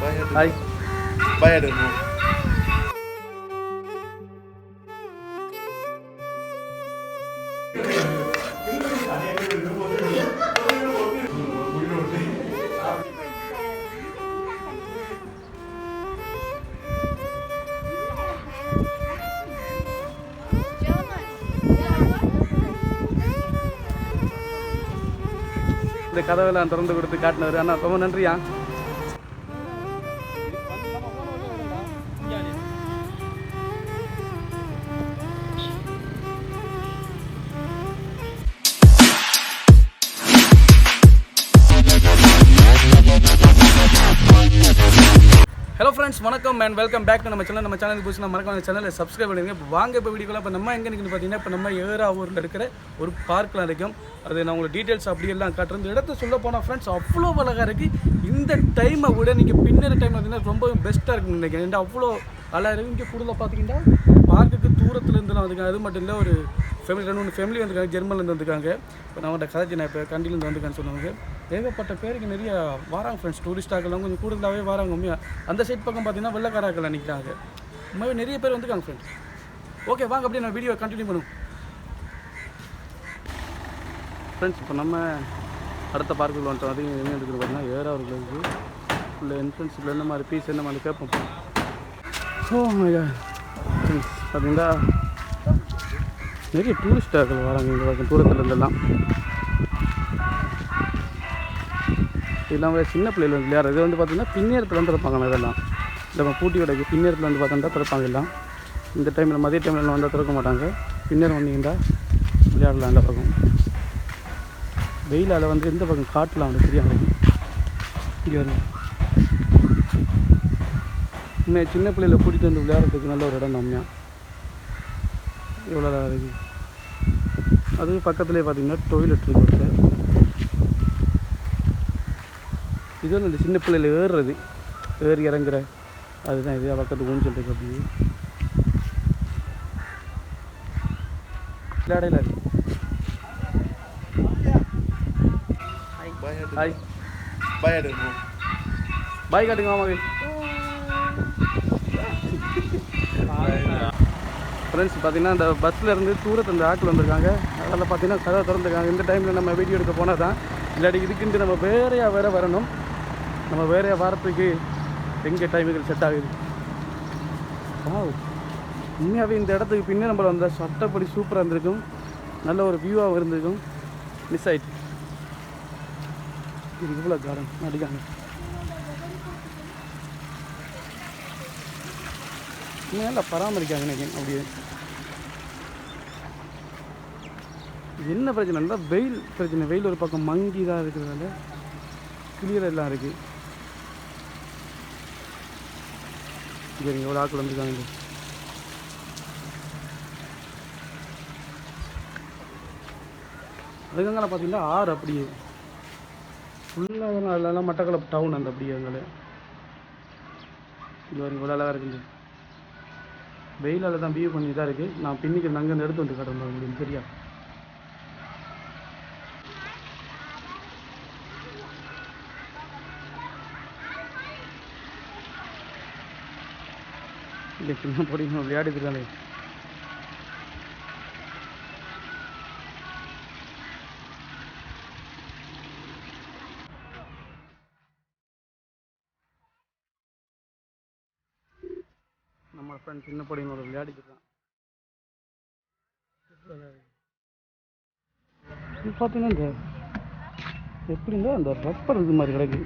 I don't know. இந்த கதவெல்லாம் திறந்து கொடுத்து காட்டினவர். அண்ணா ரொம்ப நன்றியா? வணக்கம் அண்ட் வெல்கம் பேக் டு நம்ம சேனல் நம்ம சேனலுக்கு புதுசு மறக்காம நம்ம சேனலை சப்ஸ்கிரைப் பண்ணுங்க இப்போ வாங்க இப்போ வீடியோக்குள்ள இப்போ நம்ம எங்கே நிற்குன்னு பார்த்தீங்கன்னா இப்போ நம்ம ஏறாவூரில் இருக்கிற ஒரு பார்க்கில் இருக்கும் அது நான் உங்களுக்கு டீட்டெயில்ஸ் அப்படியெல்லாம் காட்டுறேன். இந்த இடத்த சொல்ல போனால் ஃப்ரெண்ட்ஸ் அவ்வளோ அழகாக இருக்குது இந்த டைமை விட நீங்கள் பின்னர் டைம் பார்த்தீங்கன்னா ரொம்ப பெஸ்ட்டாக இருக்குன்னு நினைக்கிறேன். அவ்வளோ அழகாக இருக்குது இங்கே கூடுதலாக பார்த்தீங்கன்னா பார்க்குக்கு தூரத்தில் இருந்துலாம் அதுக்கு அது மட்டும் இல்லை ஒரு ஃபேமிலி ரெண்டு மூணு ஃபேமிலி வந்திருக்காங்க ஜெர்மன்லேருந்து வந்திருக்காங்க. இப்போ நான் கதை நான் இப்போ கண்டிலேருந்து வந்திருக்கேன்னு சொன்னாங்க. ஏகப்பட்ட பேருக்கு நிறைய வராங்க ஃப்ரெண்ட்ஸ் டூரிஸ்டாக்கெல்லாம் கொஞ்சம் கூடுதலாகவே வராங்க உண்மையாக அந்த சைட் பக்கம் பார்த்தீங்கன்னா வெள்ளக்காராக்கள் நிற்கிறாங்க உண்மையாக நிறைய பேர் வந்திருக்காங்க ஃப்ரெண்ட்ஸ் ஓகே வாங்க அப்படியே நான் வீடியோ கண்டினியூ பண்ணுவோம். ஃப்ரெண்ட்ஸ் இப்போ நம்ம அடுத்த பார்க்குள்ள வந்துட்டோம். அது என்ன இருக்குது பார்த்தீங்கன்னா ஏறாவர்களுக்கு உள்ள என்ட்ரன்ஸில் என்ன மாதிரி பீஸ் என்ன மாதிரி கேட்போம். Oh ஓ மை ஃப்ரெண்ட்ஸ் பார்த்தீங்கன்னா நிறைய டூரிஸ்டாக்கள் வராங்க இந்த பக்கம் தூரத்தில் இருந்தெல்லாம். இல்லாமல் சின்ன பிள்ளைகள் வந்து விளையாடுறது. இது வந்து பார்த்திங்கன்னா பின்னேரத்தில் வந்து திறப்பாங்க இதெல்லாம். நம்ம பூட்டி கடைக்கு பின்னேரத்தில் வந்து பார்த்தோம்னா திறப்பாங்க எல்லாம். இந்த டைமில் மதிய டைமில் வந்தால் திறக்க மாட்டாங்க. பின்னேரம் வந்தீங்கன்னா விளையாடலாம் இந்த பக்கம். வெயிலால் வந்து எந்த பக்கம் காட்டலாம் வந்து தெரியாமல் இங்கே வருங்க. உண்மையாக சின்ன பிள்ளைகளை கூட்டிகிட்டு வந்து விளையாடுறதுக்கு நல்ல ஒரு இடம் நம்மயா இவ்வளோ அழகா இருக்கு அது பக்கத்துலேயே பார்த்தீங்கன்னா டொய்லெட் இருக்கு ஒருத்தர் இது வந்து இந்த சின்ன பிள்ளையில ஏறுறது. ஏறி இறங்குற. அதுதான் இது பக்கத்து ஊஞ்சல் இருக்கு அப்படியே. விளையாடையில் இருக்கு ஹாய் know. பாய் காட்டுங்க மாமா ஃப்ரெண்ட்ஸ் பார்த்தீங்கன்னா இந்த பஸ்ஸில் இருந்து தூரத்தில் இந்த ஆட்கள் வந்திருக்காங்க. அதில் பார்த்தீங்கன்னா கதை திறந்துருக்காங்க. இந்த டைமில் நம்ம வீடியோ எடுக்க போனால் தான் இல்லாட்டி இதுக்குன்ட்டு நம்ம வேறையாக வேற வரணும்? நம்ம வேறையாக வரத்துக்கு எங்கே டைமுகள் செட் ஆகுது? வா உண்மையாகவே இந்த இடத்துக்கு பின்னே நம்ம வந்த சட்டப்படி சூப்பராக இருந்திருக்கும். நல்ல ஒரு வியூவாக இருந்திருக்கும். மிஸ் ஆயிடுச்சு இது இவ்வளோ கார்டன் அடிக்காங்க நல்லா பராமரிக்காங்க நினைக்கிறேன் அப்படியே. என்ன பிரச்சனை இருந்தால் வெயில் பிரச்சனை. வெயில் ஒரு பக்கம் மங்கி தான் இருக்கிறதால கிளியர் எல்லாம் இருக்குது சரிங்க எவ்வளோ ஆக்கள் வந்துருக்காங்க. அதுக்கங்கெல்லாம் பார்த்தீங்கன்னா ஆறு அப்படியே. ஃபுல்லாக அதெல்லாம் மட்டக்களப்பு டவுன் அந்த அப்படியே அங்கே இது வரைக்கும் இவ்வளோ அழகாக இருக்குது வெயிலால் தான் வியூ கொஞ்சம் இதாக இருக்குது நான் பின்னிக்கு அங்கே எடுத்து வந்து காட்டுறேன் முடியும் சரியா? இல்லை சின்ன பொடி விளையாடிட்டு ஃப்ரெண்ட் சின்ன பொடிங்க விளையாடிக்கிட்டு விளையாடிட்டு இது பார்த்தீங்கன்னா இந்த எப்படி இருந்தால் அந்த ரப்பர் இது மாதிரி கிடக்கு.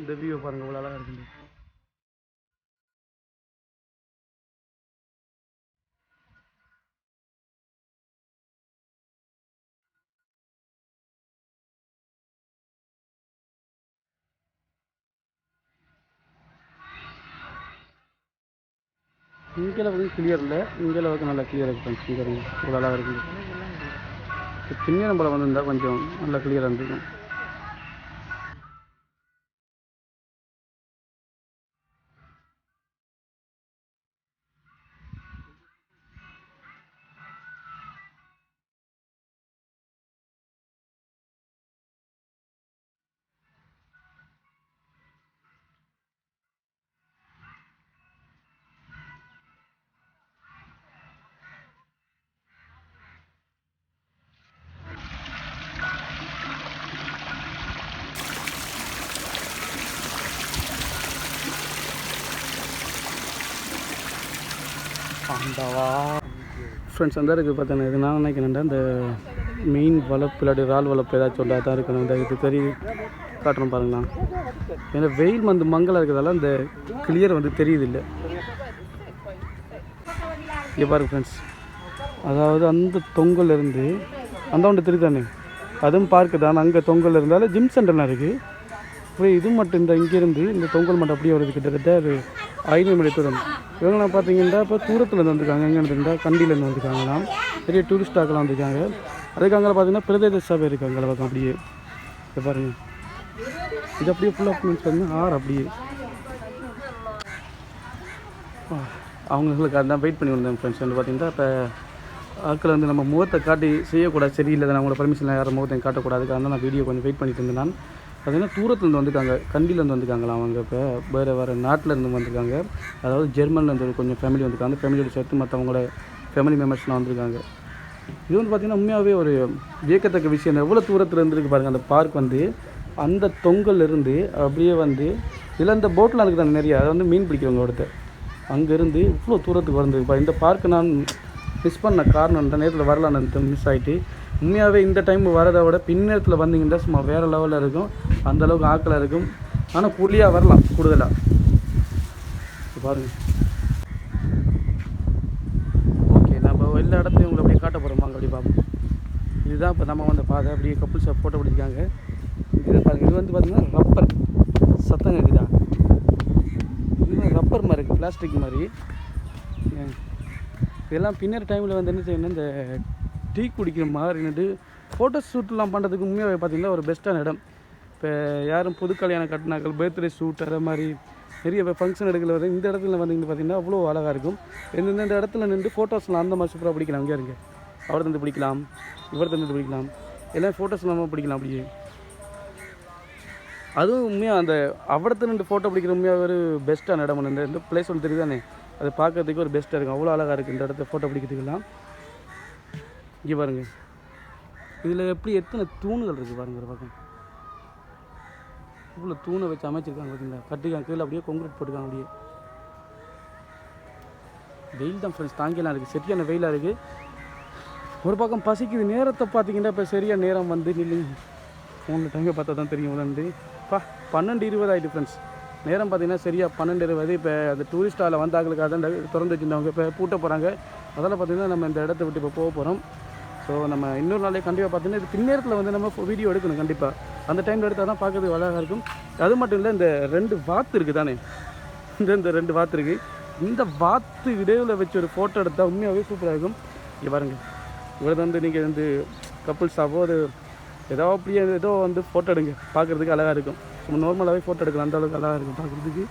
இந்த வியூ பாருங்க இவ்வளோ அழகாக இருக்குது இங்கே வந்து கிளியர் இல்லை. இங்கே அளவுக்கு நல்லா கிளியர் இருக்குது ஃப்ரெண்ட்ஸ் இங்கே இருங்க இவ்வளோ அழகாக இருக்குது இப்போ பின்னிய நம்பளை வந்திருந்தால் கொஞ்சம் நல்லா கிளியராக இருந்திருக்கும் ஆண்டவா ஃப்ரெண்ட்ஸ் அந்த இருக்குது பார்த்தேன் இது நான் நினைக்கிறேன்டா இந்த மீன் வளர்ப்பு இல்லாட்டி இறால் வளர்ப்பு ஏதாச்சும் ஒன்றா தான் இருக்கணும். இந்த இது தெரிய காட்டுறோம் பாருங்களா ஏன்னா வெயில் வந்து மங்கலாக இருக்கிறதால அந்த கிளியர் வந்து தெரியுது இல்லை இங்கே பாருங்க ஃப்ரெண்ட்ஸ் அதாவது அந்த தொங்கல் இருந்து அந்த ஒன்று தெரியுதானே? அதுவும் பார்க்கு தான். அங்கே தொங்கல் இருந்தாலும் ஜிம் சென்டர்லாம் இருக்குது அப்படியே இது மட்டும் இந்த இங்கேருந்து இந்த தொங்கல் மட்டும் அப்படியே வருது கிட்டத்தட்ட ஒரு ஐநூறு மணி தூரம். இவங்களாம் பார்த்தீங்கன்னா இப்போ தூரத்துலேருந்து வந்திருக்காங்க. எங்கேருந்து இருந்தால் கண்டியிலேருந்து வந்திருக்காங்களாம். பெரிய டூரிஸ்டாக்கெல்லாம் வந்துருக்காங்க வந்திருக்காங்க. அதுக்கு அங்கே பார்த்தீங்கன்னா பிரதேச சபை இருக்குது அங்கே பக்கம் அப்படியே. இதை பாருங்க. இது அப்படியே ஃபுல்லாக பார்த்தீங்கன்னா ஆறு அப்படியே. அவங்களுக்கு அதான் வெயிட் பண்ணி வந்தேன் ஃப்ரெண்ட்ஸ் வந்து பார்த்தீங்கன்னா இப்போ ஆட்களை வந்து நம்ம முகத்தை காட்டி செய்யக்கூடாது. சரியில்லை நான் உங்களோட பர்மிஷன் யாரும் முகத்தையும் காட்டக்கூடாது. அதுக்காக நான் வீடியோ கொஞ்சம் வெயிட் பண்ணிட்டு இருந்தேன் நான். பார்த்திங்கன்னா தூரத்துலேருந்து வந்திருக்காங்க கண்டிலேருந்து வந்திருக்காங்களா அவங்க இப்போ? வேறு வேறு நாட்டிலேருந்து வந்திருக்காங்க. அதாவது ஜெர்மன்லேருந்து கொஞ்சம் ஃபேமிலி வந்திருக்காங்க. அந்த ஃபேமிலியோட சேர்த்து மற்றவங்களோட ஃபேமிலி மெம்பர்ஸ்லாம் வந்திருக்காங்க. இது வந்து பார்த்திங்கன்னா உண்மையாகவே ஒரு வியக்கத்தக்க விஷயம். எவ்வளோ தூரத்தில் இருந்துருக்கு பாருங்கள் அந்த பார்க் வந்து. அந்த தொங்கல்லிருந்து அப்படியே வந்து இதில் அந்த போட்டில் இருக்குது தானே அதை வந்து மீன் பிடிக்கிறவங்க ஒருத்தர். அங்கேருந்து இவ்வளோ தூரத்துக்கு வந்து இப்போ இந்த பார்க்கு நான் மிஸ் பண்ண காரணம் இந்த நேரத்தில் வரலான்னு மிஸ் ஆகிட்டு உண்மையாகவே இந்த டைம் வரதை விட பின்னத்தில் வந்தீங்கன்னா சும்மா வேறு லெவலில் இருக்கும். அந்தளவுக்கு அளவுக்கு இருக்கும். ஆனால் கூலியாக வரலாம் கூடுதலாக பாருங்கள் ஓகே நம்ம எல்லா இடத்தையும் உங்களை அப்படியே காட்ட போகிறோம் வாங்க அப்படி பார்ப்போம் இதுதான் இப்போ நம்ம வந்த பாதை. அப்படியே கப்புள்ஸை ஃபோட்டோ பிடிச்சிருக்காங்க இது பாருங்கள் இது வந்து பார்த்திங்கன்னா ரப்பர் சத்தம் கேட்குதா இது ரப்பர் மாதிரி இருக்குது பிளாஸ்டிக் மாதிரி இதெல்லாம் பின்னர் டைமில் வந்து என்ன செய்யணும்? இந்த டீ குடிக்கிற மாதிரி நின்று ஃபோட்டோ ஷூட்லாம் பண்ணுறதுக்கு உண்மையாகவே பார்த்தீங்கன்னா ஒரு பெஸ்ட்டான இடம். இப்போ யாரும் புது கல்யாணம் கட்டினாக்கள் பர்த்டே ஷூட் அதே மாதிரி நிறைய ஃபங்க்ஷன் எடுக்கல வந்து இந்த இடத்துல வந்தீங்கன்னு பார்த்தீங்கன்னா அவ்வளோ அழகாக இருக்கும். இந்த இடத்துல நின்று ஃபோட்டோஸ்லாம் அந்த மாதிரி சூப்பராக பிடிக்கலாம். அங்கே இருங்க. அவர் தந்து பிடிக்கலாம். இவர் தந்து பிடிக்கலாம். எல்லாம் ஃபோட்டோஸ் நம்ம பிடிக்கலாம் அப்படியே. அதுவும் உண்மையாக அந்த அவடத்து நின்று ஃபோட்டோ பிடிக்கிற உண்மையாக ஒரு பெஸ்ட்டான இடம் ஒன்று. இந்த இந்த பிளேஸ் ஒன்று தெரியுதானே? அது பார்க்கறதுக்கு ஒரு பெஸ்ட்டாக இருக்கும். அவ்வளோ அழகாக இருக்குது இந்த இடத்த ஃபோட்டோ பிடிக்கிறதுக்கெல்லாம். இங்கே பாருங்க. இதில் எப்படி எத்தனை தூணுகள் இருக்குது பாருங்க ஒரு பக்கம். இவ்வளோ தூணை வச்சு அமைச்சிருக்காங்க பார்த்தீங்களா கட்டிருக்காங்க கீழே அப்படியே கொங்கிரீட் போட்டுக்காங்க அப்படியே. வெயில் தான் ஃப்ரெண்ட்ஸ் தாங்கிலாம் இருக்குது சரியான வெயிலாக இருக்குது ஒரு பக்கம் பசிக்குது. நேரத்தை பார்த்தீங்கன்னா இப்போ சரியாக நேரம் வந்து நில்லுங்க ஃபோனில் டைமை பார்த்தா தான் தெரியும் வந்து பா பன்னெண்டு இருபது ஆகிட்டு ஃப்ரெண்ட்ஸ் நேரம் பார்த்தீங்கன்னா சரியாக பன்னெண்டு இருபது. இப்போ அந்த டூரிஸ்ட் ஆளில் வந்தாங்களுக்கு திறந்து வச்சுருந்தவங்க இப்போ பூட்ட போகிறாங்க அதெல்லாம் பார்த்தீங்கன்னா நம்ம இந்த இடத்த விட்டு இப்போ போக போகிறோம் ஸோ நம்ம இன்னொரு நாளே கண்டிப்பாக பார்த்தீங்கன்னா இது பின்னேரத்தில் வந்து நம்ம வீடியோ எடுக்கணும் கண்டிப்பாக அந்த டைமில் எடுத்தால் தான் பார்க்கறதுக்கு அழகாக இருக்கும். அது மட்டும் இல்லை இந்த ரெண்டு வாத்து இருக்குது தானே இந்த இந்த ரெண்டு வாத்து இருக்குது இந்த வாத்து இடையில வச்சு ஒரு ஃபோட்டோ எடுத்தால் உண்மையாகவே சூப்பராக இருக்கும். இங்கே பாருங்கள் இவ்வளோ வந்து நீங்கள் வந்து கப்புள்ஸாவோ அது ஏதோ அப்படியே ஏதோ வந்து ஃபோட்டோ எடுங்க. பார்க்குறதுக்கு அழகாக இருக்கும். சும்மா நார்மலாகவே ஃபோட்டோ எடுக்கலாம் அந்த அளவுக்கு அழகாக இருக்கும் பார்க்குறதுக்கு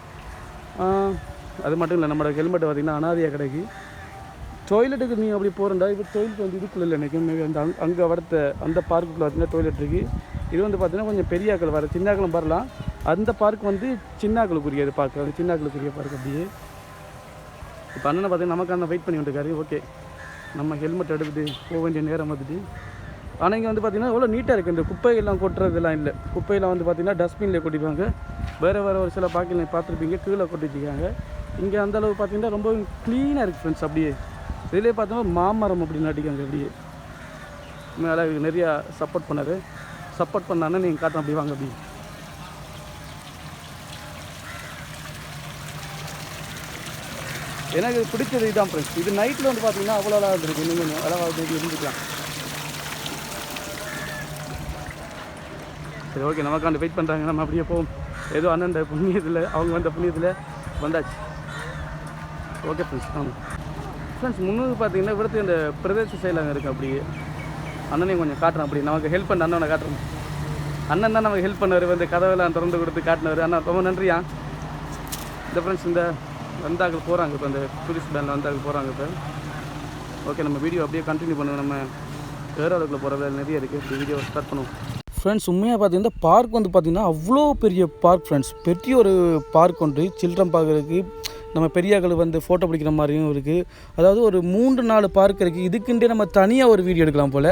அது மட்டும் இல்லை நம்மளோட ஹெல்மெட் பார்த்திங்கன்னா அனாதையாக கிடைக்கு. டாய்லெட்டுக்கு நீங்கள் அப்படி போகிறண்டா இப்போ டாய்லெட் வந்து இதுக்குள்ளே இல்லை எனக்கு. அந்த அங்க- அங்கே வரத்த அந்த பார்க்குள்ள பார்த்தீங்கன்னா டாய்லெட் இருக்குது இது வந்து பார்த்தீங்கன்னா கொஞ்சம் பெரியாக்கள் வர சின்னாக்களும் வரலாம். அந்த பார்க் வந்து சின்னாக்களுக்குரியது பார்க் அது சின்னாக்களுக்குரிய பார்க் அப்படியே. இப்போ அண்ணனை பார்த்தீங்கன்னா நமக்கு வெயிட் பண்ணி வந்துருக்காரு ஓகே நம்ம ஹெல்மெட் எடுத்துட்டு போக வேண்டிய நேரம் வந்துட்டு. ஆனால் இங்கே வந்து பார்த்தீங்கன்னா எவ்வளோ நீட்டாக இருக்குது இந்த குப்பையெல்லாம் கொட்டுறதெல்லாம் இல்லை. குப்பையெல்லாம் வந்து பார்த்தீங்கன்னா டஸ்ட்பினில் கொட்டிடுவாங்க. வேறு வேறு ஒரு சில பாக்கில் பார்த்துருப்பீங்க. கீழே கொட்டி வச்சுருக்காங்க இங்கே அந்த அளவு பார்த்தீங்கன்னா ரொம்ப க்ளீனாக இருக்குது ஃப்ரெண்ட்ஸ் அப்படியே. இதிலே பார்த்தோம்னா மாமரம் அப்படி நட்டிக்காங்க அப்படியே மேலே நிறையா சப்போர்ட் பண்ணாரு. சப்போர்ட் பண்ணானே நீங்கள் காட்டுறேன் அப்படி வாங்க அப்படி. எனக்கு இது பிடிச்சது இதுதான் ஃப்ரெண்ட்ஸ் இது நைட்டில் வந்து பார்த்தீங்கன்னா அவ்வளோ அழகாக இருந்திருக்கு. இன்னும் கொஞ்சம் அழகாக இருந்துக்கலாம் சரி ஓகே நமக்காண்டு வெயிட் பண்ணுறாங்க நம்ம அப்படியே போவோம். ஏதோ அண்ணன் புண்ணியத்தில் அவங்க வந்த புண்ணியத்தில் வந்தாச்சு. ஓகே ஃப்ரெண்ட்ஸ் ஆமாம். ஃப்ரெண்ட்ஸ் முன்னூறு பார்த்தீங்கன்னா விடுத்து இந்த பிரதேச சைடில் இருக்குது அப்படியே. அண்ணனையும் கொஞ்சம் காட்டுறேன் அப்படி நமக்கு ஹெல்ப் பண்ண அண்ணனை காட்டுறேன். அண்ணன் தான் நமக்கு ஹெல்ப் பண்ணவர். இந்த கதவெல்லாம் திறந்து கொடுத்து காட்டினவர். அண்ணா ரொம்ப நன்றியா? இந்த ஃப்ரெண்ட்ஸ் இந்த வந்தாக்கள் போகிறாங்க இப்போ. அந்த டூரிஸ்ட் பேனில் வந்தாக்கள் போகிறாங்க இப்போ. ஓகே நம்ம வீடியோ அப்படியே கண்டினியூ பண்ணுவோம். நம்ம ஏரோடுக்குள்ளே போகிற வேலை நிறைய இருக்குது இந்த வீடியோ ஸ்டார்ட் பண்ணுவோம். ஃப்ரெண்ட்ஸ் உண்மையாக பார்த்தீங்கன்னா பார்க் வந்து பார்த்திங்கன்னா அவ்வளோ பெரிய பார்க் ஃப்ரெண்ட்ஸ் பெரிய ஒரு பார்க் ஒன்று சில்ட்ரன் பார்க்குறதுக்கு நம்ம பெரியாக்கள் வந்து ஃபோட்டோ பிடிக்கிற மாதிரியும் இருக்குது அதாவது ஒரு மூன்று நாலு பார்க் இருக்குது இதுக்குண்டே நம்ம தனியாக ஒரு வீடியோ எடுக்கலாம் போல்.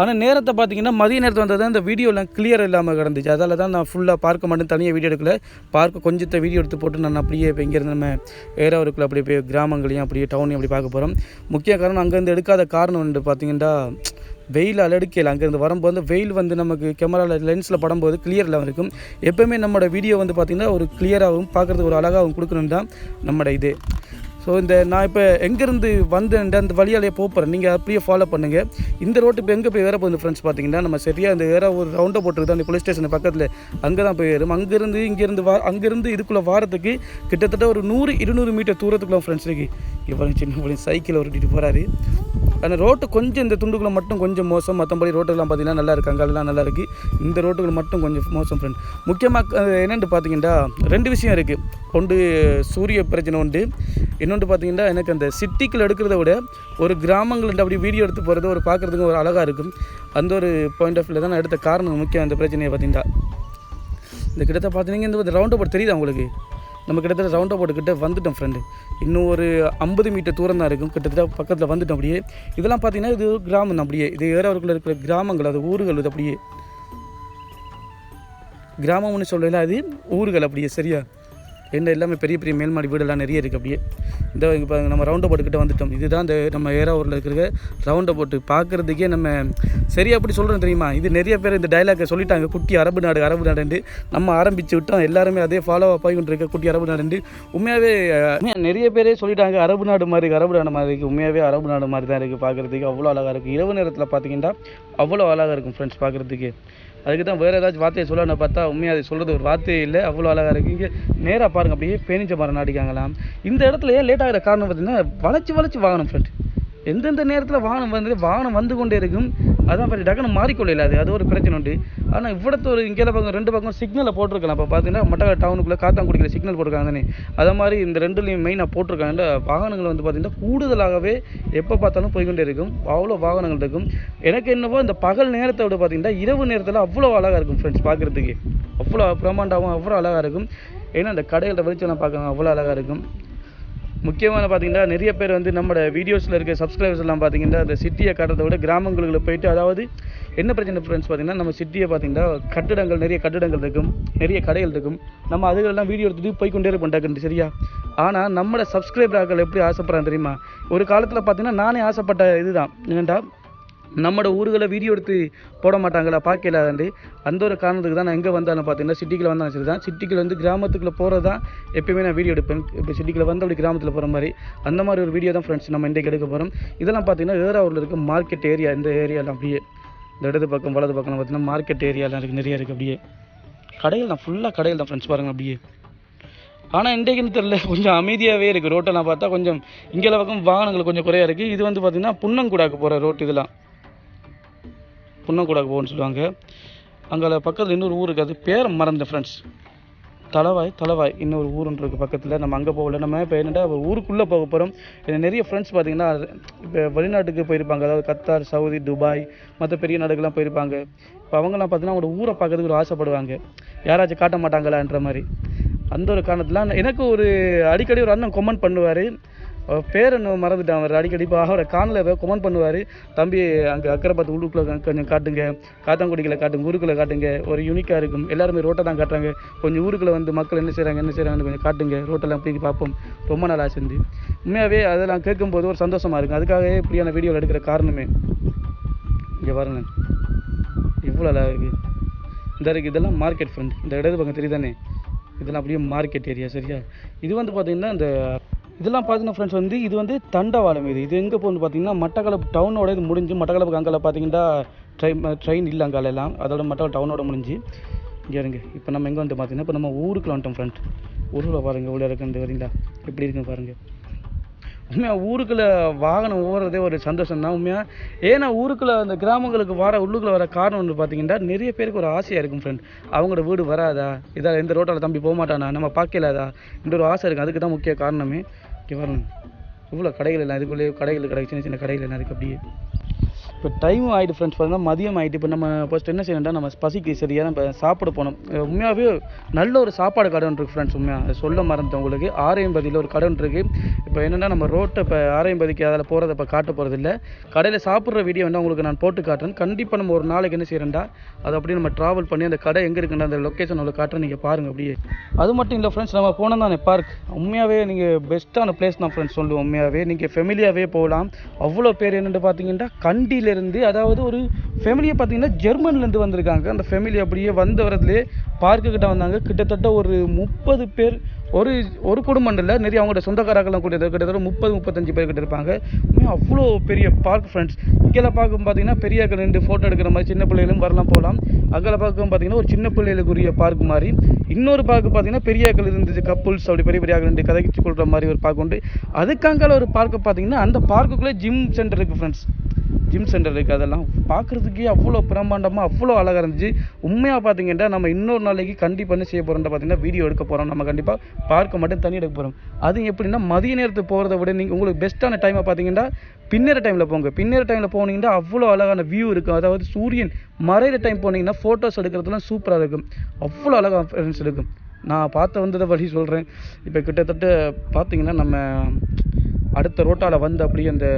ஆனால் நேரத்தை பார்த்தீங்கன்னா மதிய நேரத்தில் வந்தது இந்த வீடியோலாம் கிளியர் இல்லாமல் கிடந்துச்சு. அதால் தான் நான் ஃபுல்லாக பார்க்க மட்டும் தனியாக வீடியோ எடுக்கல. பார்க்க கொஞ்சத்தை வீடியோ எடுத்து போட்டு நான் அப்படியே இப்போ இங்கேருந்து நம்ம ஏறாவூருக்குள்ள அப்படியே போய் கிராமங்களையும் அப்படியே டவுனையும் அப்படி பார்க்க போகிறோம் முக்கிய காரணம் அங்கேருந்து எடுக்காத காரணம் வந்து பார்த்தீங்கன்னா வெயில் அலடிக்கல அங்கேருந்து வரும்போது வெயில் வந்து நமக்கு கேமராவில் லென்ஸில் படும்போது கிளியர் இல்லாமல் இருக்கும் எப்போவுமே நம்மளோட வீடியோ வந்து பார்த்திங்கன்னா ஒரு கிளியராகவும் பார்க்குறதுக்கு ஒரு அழகாகவும் கொடுக்கணும் தான் நம்மளோட இது. ஸோ இந்த நான் இப்போ எங்கேருந்து வந்தேன் அந்த வழியாலேயே போகிறேன் நீங்கள் அப்படியே ஃபாலோ பண்ணுங்கள் இந்த ரோட்டு இப்போ எங்கே போய் வேற போகுது ஃப்ரெண்ட்ஸ் பார்த்தீங்கன்னா நம்ம சரியாக இந்த வேற ஒரு ரவுண்டை போட்டுருக்கு அந்த போலீஸ் ஸ்டேஷன் பக்கத்தில் அங்கே தான் போய் ஏறும். அங்கேருந்து இங்கேருந்து வா அங்கேருந்து இதுக்குள்ளே வாரத்துக்கு கிட்டத்தட்ட ஒரு நூறு இருநூறு மீட்டர் தூரத்துக்குள்ள ஃப்ரெண்ட்ஸ் இருக்கு. இவ்வளோ சின்ன பிள்ளை சைக்கிளை ஓட்டிட்டு போகிறாரு ஆனால் ரோட்டு கொஞ்சம் இந்த துண்டுக்குள்ள மட்டும் கொஞ்சம் மோசம். மற்றபடி ரோட்டுலாம் பார்த்தீங்கன்னா நல்லா இருக்குது அங்கெல்லாம் நல்லா இருக்குது இந்த ரோட்டுகள் மட்டும் கொஞ்சம் மோசம் ஃப்ரெண்ட் முக்கியமாக என்னென்னு பார்த்தீங்கன்னா ரெண்டு விஷயம் இருக்குது ஒன்று சூரிய பிரச்சனை உண்டு. இன்னொன்று பார்த்தீங்கன்னா எனக்கு அந்த சிட்டிக்குள்ள எடுக்கிறத விட ஒரு கிராமங்கள்ட்ட அப்படி வீடியோ எடுத்து போகிறது ஒரு பார்க்குறதுக்கு ஒரு அழகாக இருக்கும். அந்த ஒரு பாயிண்ட் ஆஃப் வியூவில் தான் நான் எடுத்த காரணம் முக்கியம் அந்த பிரச்சனையை பார்த்தீங்கன்னா. இந்த கிட்டத்தட்ட பார்த்தீங்கன்னா இந்த ரவுண்ட் அபவுட் தெரியுதா உங்களுக்கு? நம்ம கிட்டத்தட்ட ரவுண்ட் அபவுட் கிட்ட வந்துட்டோம் ஃப்ரெண்டு இன்னும் ஒரு ஐம்பது மீட்டர் தூரம் தான் இருக்கும். கிட்டத்தட்ட பக்கத்தில் வந்துட்டோம் அப்படியே. இதெல்லாம் பார்த்தீங்கன்னா இது ஒரு கிராமம் அப்படியே. இது ஏறாவூருக்குள்ள இருக்கிற கிராமங்கள் அது ஊர்கள் இது அப்படியே. கிராமம்னு சொல்லல அது ஊர்கள் அப்படியே சரியா? என்ன எல்லாமே பெரிய பெரிய மேல்மாடி வீடெல்லாம் நிறைய இருக்குது அப்படியே. இந்த இப்போ பாருங்க நம்ம ரவுண்ட் போட்டுக்கிட்ட வந்துட்டோம். இதுதான் இந்த நம்ம ஏராவூரில் இருக்கிற ரவுண்டை போட்டு பார்க்குறதுக்கே நம்ம சரியாக அப்படி சொல்கிறோம் தெரியுமா? இது நிறைய பேர் இந்த டைலாக்கை சொல்லிட்டாங்க. குட்டி அரபு நாடு அரபு நாடுண்டு நம்ம ஆரம்பித்து விட்டோம். எல்லாருமே அதே ஃபாலோவாக போய் கொண்டு இருக்க குட்டி அரபு நாடுண்டு உண்மையாகவே நிறைய பேரே சொல்லிட்டாங்க அரபு நாடு மாதிரி அரபு நாடு மாதிரி இருக்குது உண்மையாகவே அரபு நாடு மாதிரி தான் இருக்குது பார்க்குறதுக்கு. அவ்வளோ அழகாக இருக்குது இரவு நேரத்தில் பார்த்தீங்கன்னா அவ்வளோ அழகாக இருக்கும் ஃப்ரெண்ட்ஸ் பார்க்குறதுக்கு. அதுக்கு தான் வேறு ஏதாச்சும் வார்த்தையை சொல்லணும்னு பார்த்தா உண்மையாக அது சொல்கிறது ஒரு வார்த்தையே இல்லை. அவ்வளோ அழகாக இருக்குது இங்கே நேராக பாருங்கள் அப்படியே பேனிச்ச மரம் நாடிக்காங்களாம் இந்த இடத்துல ஏன் லேட் ஆகிற காரணம் பார்த்தீங்கன்னா வளைச்சி வளைச்சி வாகனம் ஃப்ரெண்ட் எந்தெந்த நேரத்தில் வாகனம் வந்து வாகனம் வந்து கொண்டே இருக்கும் அதான் பற்றி டக்குன்னு மாறிக்கொள்ள அது. அது ஒரு பிரச்சனை உண்டு. ஆனால் இவ்வளோத்து ஒரு இங்கே பக்கம் ரெண்டு பக்கம் சிக்னலை போட்டிருக்கலாம் இப்போ பார்த்தீங்கன்னா மட்டை டவுனுக்குள்ளே காத்தாங்குடிக்கிற சிக்னல் போட்டிருக்காங்க தானே. அதே மாதிரி இந்த ரெண்டுலேயும் மெயினாக போட்டிருக்காங்க. வாகனங்கள் வந்து பார்த்திங்கன்னா கூடுதலாகவே எப்போ பார்த்தாலும் போய்க்கொண்டே இருக்கும். அவ்வளோ வாகனங்கள் இருக்கும். எனக்கு என்னவோ இந்த பகல் நேரத்தை விட பார்த்தீங்கன்னா இரவு நேரத்தில் அவ்வளோ அழகாக இருக்கும் ஃப்ரெண்ட்ஸ் பார்க்குறதுக்கு அவ்வளோ பிரம்மாண்டாகவும் அவ்வளோ அழகாக இருக்கும். ஏன்னா அந்த கடைகள வெளிச்சம்லாம் பார்க்க அவ்வளோ அழகாக இருக்கும். முக்கியமான பார்த்தீங்கன்னா நிறைய பேர் வந்து நம்மளோட வீடியோஸில் இருக்க சப்ஸ்கிரைபர்ஸ் எல்லாம் பார்த்தீங்கன்னா அந்த சிட்டியை காட்டுறதை விட கிராமங்களுக்கு போயிட்டு அதாவது என்ன பிரச்சனை ஃப்ரெண்ட்ஸ் பார்த்தீங்கன்னா நம்ம சிட்டியை பார்த்தீங்கன்னா கட்டிடங்கள் நிறைய கட்டிடங்கள் இருக்கும் நிறைய கடைகள் இருக்கும். நம்ம அதுகளெல்லாம் வீடியோ எடுத்துட்டு போய் கொண்டே இருப்போம் டக்குன்னு சரியா? ஆனால் நம்மளோட சப்ஸ்கிரைபர்கள் எப்படி ஆசைப்படுறாங்க தெரியுமா? ஒரு காலத்தில் பார்த்தீங்கன்னா நானே ஆசைப்பட்ட இதுதான். என்னடா நம்மளோட ஊர்களை வீடியோ எடுத்து போட மாட்டாங்களா? பார்க்கலாதாண்டு அந்த ஒரு காரணத்துக்கு தான் நான் எங்கே வந்தாலும் பார்த்தீங்கன்னா சிட்டிக்குள்ள வந்தாலும் சரி தான். சிட்டிக்குள்ள வந்து கிராமத்துக்குள்ள போகிறது தான் எப்பயுமே நான் வீடியோ எடுப்பேன். இப்போ சிட்டிக்குள்ளே வந்து அப்படி கிராமத்தில் போகிற மாதிரி. அந்த மாதிரி ஒரு வீடியோ தான் ஃப்ரெண்ட்ஸ் நம்ம இன்றைக்கு எடுக்க போகிறோம் இதெல்லாம் பார்த்தீங்கன்னா ஏறாவூரில் இருக்க மார்க்கெட் ஏரியா இந்த ஏரியாலாம் அப்படியே. இந்த இடது பக்கம் வலது பக்கம் பார்த்தீங்கன்னா மார்க்கெட் ஏரியாலாம் இருக்குது நிறைய இருக்குது அப்படியே. கடைகள் தான் ஃபுல்லாக கடைகள் தான் ஃப்ரெண்ட்ஸ் பாருங்கள் அப்படியே. ஆனால் இன்றைக்குன்னு தெரில கொஞ்சம் அமைதியாகவே இருக்குது ரோட்டெல்லாம் பார்த்தா கொஞ்சம் இங்கே பக்கம் வாகனங்கள் கொஞ்சம் குறையாக இருக்குது இது வந்து பார்த்திங்கன்னா புன்னங்குடாக்கு போகிற ரோட்டு இதெல்லாம். புன்னங்கூடாக்கு போகணும்னு சொல்லுவாங்க. அங்கே பக்கத்தில் இன்னொரு ஊர் இருக்குது அது பேரை மறந்த ஃப்ரெண்ட்ஸ் தலவாய் தலவாய் இன்னொரு ஊருன்னு இருக்குது பக்கத்தில். நம்ம அங்கே போகல. நம்ம இப்போ என்னடா ஒரு ஊருக்குள்ளே போக போகிறோம் நிறைய ஃப்ரெண்ட்ஸ் பார்த்தீங்கன்னா இப்போ வெளிநாட்டுக்கு போயிருப்பாங்க. அதாவது கத்தார் சவுதி துபாய் மற்ற பெரிய நாடுகள்லாம் போயிருப்பாங்க. இப்போ அவங்கெல்லாம் பார்த்தீங்கன்னா அவங்களோட ஊரை பார்க்கறதுக்கு ஒரு ஆசைப்படுவாங்க. யாராச்சும் காட்ட மாட்டாங்களான்ற மாதிரி. அந்த ஒரு காரணத்தில் எனக்கு ஒரு அடிக்கடி ஒரு அண்ணன் கமெண்ட் பண்ணுவார். பேர் என்ன மறந்துட்டேன். அவர் அடிக்கடி இப்போ அவரை காணல கொமெண்ட் பண்ணுவார். தம்பி அங்கே அக்கறை பார்த்து உள்ளுக்குள்ளே கொஞ்சம் காட்டுங்க. காத்தாங்குடிகளை காட்டுங்க ஊருக்குள்ளே காட்டுங்க. ஒரு யூனிக்காக இருக்கும். எல்லாருமே ரோட்டை தான் காட்டுறாங்க. கொஞ்சம் ஊருக்குள்ளே வந்து மக்கள் என்ன செய்கிறாங்க என்ன செய்கிறாங்கன்னு கொஞ்சம் காட்டுங்க. ரோட்டெல்லாம் போய் பார்ப்போம். ரொம்ப நாள் ஆசை இருந்து உண்மையாகவே அதெல்லாம் கேட்கும்போது ஒரு சந்தோஷமாக இருக்கும். அதுக்காகவே இப்படியான வீடியோவில் எடுக்கிற காரணமே. இங்கே பாருங்க. இவ்வளோ அழகாக இருக்குது இந்த இருக்கு இதெல்லாம் மார்க்கெட் ஃப்ரெண்ட் இந்த இடது பக்கம் தெரியுதானே? இதெல்லாம் அப்படியே மார்க்கெட் ஏரியா சரியா? இது வந்து பார்த்திங்கன்னா இந்த இதெல்லாம் பார்த்தீங்கன்னா ஃப்ரெண்ட்ஸ் வந்து இது வந்து தண்டவாளம் இது. இது எங்கே போகணும்னு பார்த்தீங்கன்னா மட்டக்களப்பு டவுனோட இது முடிஞ்சு மட்டக்களப்பு அங்கே பார்த்தீங்கன்னா ட்ரெயின் ட்ரெயின் இல்லை அங்கால எல்லாம். அதோட மட்டக்களப்பு டவுனோட முடிஞ்சு இங்கே இருங்க. இப்போ நம்ம எங்கே வந்து பார்த்தீங்கன்னா இப்போ நம்ம ஊருக்குள்ள வந்துட்டோம் ஃப்ரெண்ட் ஊருக்குள்ள பாருங்கள் உள்ள இருக்குது வரீங்களா எப்படி இருக்குன்னு பாருங்கள் உண்மையாக ஊருக்குள்ளே வாகனம் ஓடுறதே ஒரு சந்தோஷம் தான் உண்மையாக ஏன்னா ஊருக்குள்ளே அந்த கிராமங்களுக்கு வர உள்ளுக்குள்ளே வர காரணம் வந்து பார்த்தீங்கன்னா நிறைய பேருக்கு ஒரு ஆசையாக இருக்கும் ஃப்ரெண்ட் அவங்களோட வீடு வராதா? இதாக எந்த ரோட்டால் தம்பி போக மாட்டானா நம்ம பார்க்கலாதா? இந்த ஒரு ஆசை இருக்குது அதுக்கு தான் முக்கிய காரணமே. இங்கே வரணும் இவ்வளோ கடைகள் எல்லாம் இதுக்குள்ளேயே கடைகள் கடை சின்ன சின்ன கடைகள் எல்லாம் இருக்குது அப்படியே. இப்போ டைமும் ஆகிட்டு ஃப்ரெண்ட்ஸ் பார்த்தீங்கன்னா மதியம் ஆகிட்டு இப்போ நம்ம ஃபஸ்ட் என்ன செய்யணும்னா நம்ம பசிக்கு சரியாக நம்ம சாப்பிட போனோம் உண்மையாகவே நல்ல ஒரு சாப்பாடு கடை ஒன்று இருக்குது ஃப்ரெண்ட்ஸ் உண்மையாக அதை சொல்ல மறந்தேன் உங்களுக்கு. ஆரையம்பதியில் ஒரு கடை ஒன்று இருக்குது இப்போ என்னென்னா நம்ம ரோட்டை இப்போ ஆரையம்பதிக்கு அதில் போகிறத இப்போ காட்ட போகிறது இல்லை கடையில் சாப்பிட்ற வீடியோ வந்து உங்களுக்கு நான் போட்டு காட்டுறேன். கண்டிப்பாக நம்ம ஒரு நாளைக்கு என்ன செய்கிறேன்டா அதை அப்படியே நம்ம ட்ராவல் பண்ணி அந்த கடை எங்கே இருக்குன்ற அந்த லொக்கேஷன் உங்களுக்கு காட்டுறேன். நீங்கள் பாருங்கள் அப்படியே. அது மட்டும் இல்லை ஃப்ரெண்ட்ஸ் நம்ம போனோம் தானே பார்க் உண்மையாகவே நீங்கள் பெஸ்ட்டான பிளேஸ் தான் ஃப்ரெண்ட்ஸ் சொல்லுவோம் உண்மையாகவே நீங்கள் ஃபெமிலியாகவே போகலாம். அவ்வளோ பேர் என்னென்னு பார்த்தீங்கன்னா கண்டியிலேருந்து அதாவது ஒரு ஃபேமிலியை பார்த்தீங்கன்னா ஜெர்மன்லேருந்து வந்திருக்காங்க. அந்த ஃபேமிலி அப்படியே வந்த வரதுலேயே பார்க்குக்கிட்ட வந்தாங்க. கிட்டத்தட்ட ஒரு முப்பது பேர் ஒரு ஒரு குடும்பம் இல்லை நிறைய அவங்களோட சொந்தக்காரர்கள்லாம் கூட கிட்டத்தட்ட முப்பது முப்பத்தஞ்சு பேர் கிட்ட இருப்பாங்க. அவ்வளோ பெரிய பார்க் ஃப்ரெண்ட்ஸ் இங்கெல்லாம் பார்க்கும் பார்த்தீங்கன்னா பெரியாக்கள் நின்று ஃபோட்டோ எடுக்கிற மாதிரி சின்ன பிள்ளைகளும் வரலாம் போகலாம். அங்கே பார்க்கும் பார்த்தீங்கன்னா ஒரு சின்ன பிள்ளைகளுக்குரிய பார்க் மாதிரி. இன்னொரு பார்க் பார்த்தீங்கன்னா பெரியாக்கள் இருந்துச்சு கப்புள்ஸ் அப்படி பெரிய பெரிய ஆக்கள் நின்று கதைச்சு கொள்கிற மாதிரி ஒரு பார்க் உண்டு. அதுக்காங்கால ஒரு பார்க்கை பார்த்தீங்கன்னா அந்த பார்க்குக்குள்ளே ஜிம் சென்டர் இருக்குது ஃப்ரெண்ட்ஸ் ஜிம் சென்டர் இருக்குது அதெல்லாம் பார்க்குறதுக்கே அவ்வளோ பிரம்மாண்டமாக அவ்வளோ அழகாக இருந்துச்சு. உண்மையாக பார்த்தீங்கன்னா நம்ம இன்னொரு நாளைக்கு கண்டிப்பாக என்ன செய்ய போகிறோம்னு பார்த்தீங்கன்னா வீடியோ எடுக்க போகிறோம் நம்ம கண்டிப்பாக பார்க்க மட்டும் தண்ணி எடுக்க போகிறோம் அது எப்படின்னா மதிய நேரத்துக்கு போகிறத விட நீங்கள் உங்களுக்கு பெஸ்ட்டான டைமை பார்த்தீங்கன்னா பின்னர டைமில் போங்க. பின்னர டைமில் போனீங்கன்னா அவ்வளோ அழகான வியூ இருக்கும். அதாவது சூரியன் மறையிற டைம் போனீங்கன்னா ஃபோட்டோஸ் எடுக்கிறதுலாம் சூப்பராக இருக்கும். அவ்வளோ அழகாக ஃப்ரெண்ட்ஸ் இருக்கும் நான் பார்த்த வந்ததை வழி சொல்கிறேன் இப்போ கிட்டத்தட்ட பார்த்தீங்கன்னா நம்ம அடுத்த ரோட்டால் வந்து அப்படியே அந்த